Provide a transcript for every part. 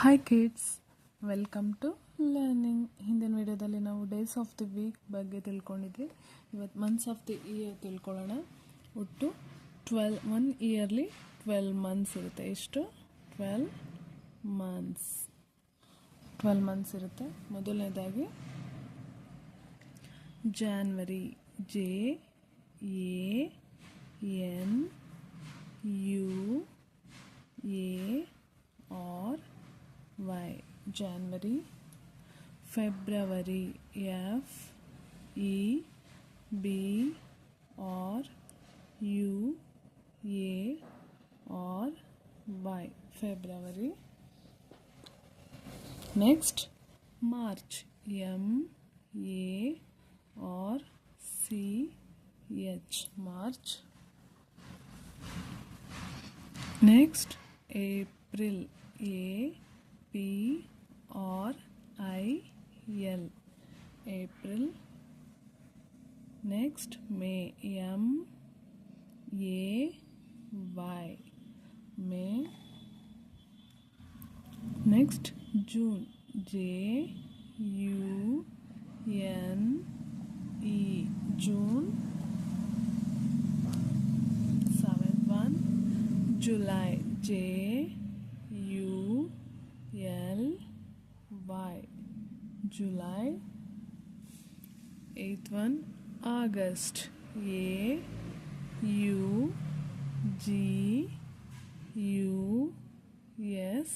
Hi kids welcome to learning ಹಿಂದಿನ ವಿಡಿಯೋದಲ್ಲಿ ನಾವು ಡೇಸ್ ಆಫ್ ದಿ ವೀಕ್ ಬಗ್ಗೆ ತಿಳ್ಕೊಂಡಿದ್ವಿ. ಇವತ್ತು ಮಂತ್ಸ್ ಆಫ್ ದಿ ಇಯರ್ ತಿಳ್ಕೊಳ್ಳೋಣ. ಒಟ್ಟು twelve one yearly twelve months ಇರುತ್ತೆ. ಎಷ್ಟು? ಟ್ವೆಲ್ ಮಂತ್ಸ್ ಟ್ವೆಲ್ ಮಂತ್ಸ್ ಇರುತ್ತೆ. ಮೊದಲನೇದಾಗಿ January J A N U A R Y. January February F E B or U A or Y February next March M A or C H March next April A P R I L April next May M A Y May next June J U N E June seven one July J L Y July eighth one August A U G U S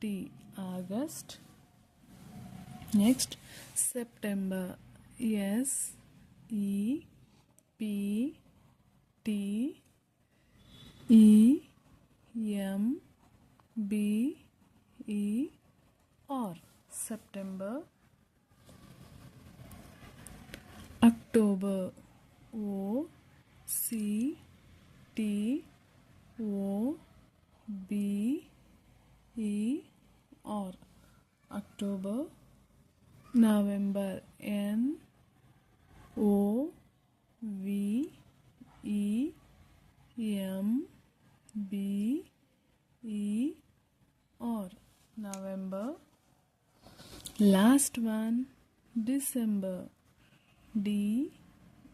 T August next September S E P T E M B E R September, October, O, C, T, O, B, E और अक्टूबर, नवंबर, N, ओ last one December D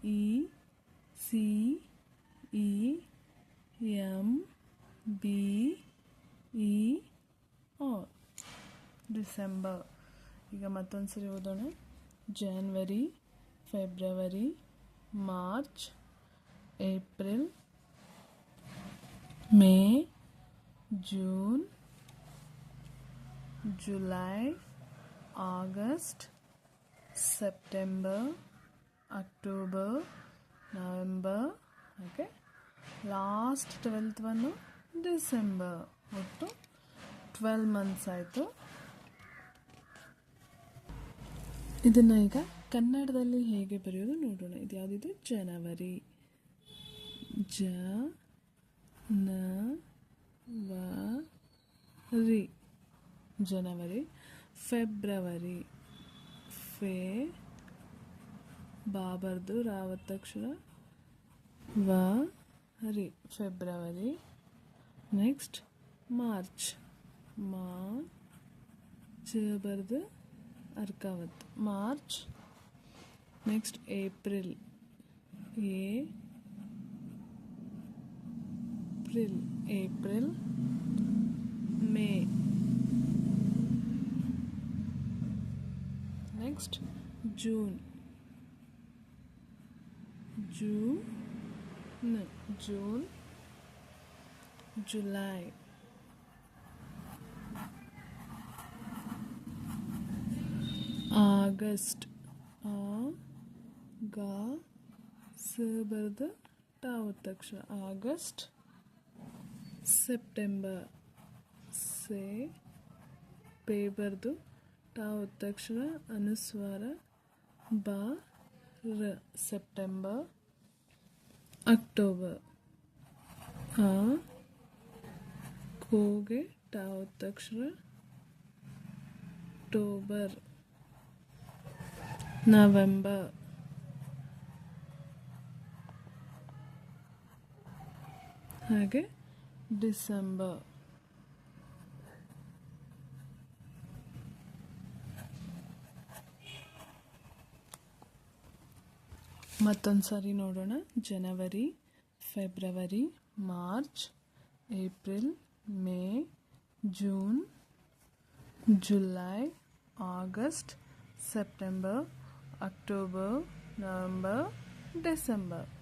E C E M B E R December ಈಗ ಮತ್ತೊಂದು ಸರಿ ಓದೋಣ January February March April May June July August, September, October, November okay last twelfth one December. ಒಟ್ಟು twelve months ಆಯಿತು. ಇದನ್ನು ಈಗ ಕನ್ನಡದಲ್ಲಿ ಹೇಗೆ ಬರೆಯೋದು ನೋಡೋಣ. ಇದು ಯಾವುದಿದೆ? ಜನವರಿ. ಜ ನ ವ ರಿ ಜನವರಿ. ఫిబ్రవరి ఫే బాబర్దు రావతక్షర వ హరి ఫిబ్రవరి నెక్స్ట్ మార్చ్ మా చేయబర్దు అర్కావత్ March next April A April April May next June June June July August ಆ ಗ ಸ ಬರೆದ ಟಾವತ್ತಕ್ಷರ ಆಗಸ್ಟ್ ಸೆಪ್ಟೆಂಬರ್ ಸೆ ಪೇ ಬರ್ದು ಟಾ ಒತ್ತಕ್ಷರ ಅನುಸ್ವಾರ ಬ ರ ಸೆಪ್ಟೆಂಬರ್ ಅಕ್ಟೋಬರ್. ಆ ಕೋಗೆ ಟಾ ಒತ್ತಕ್ಷರ ಅಕ್ಟೋಬರ್. ನವೆಂಬರ್. ಹಾಗೆ ಡಿಸೆಂಬರ್. ಮತ್ತೊಂದು ಸಾರಿ ನೋಡೋಣ. ಜನವರಿ, February, March, April, May, June, July, August, September, October, November, December.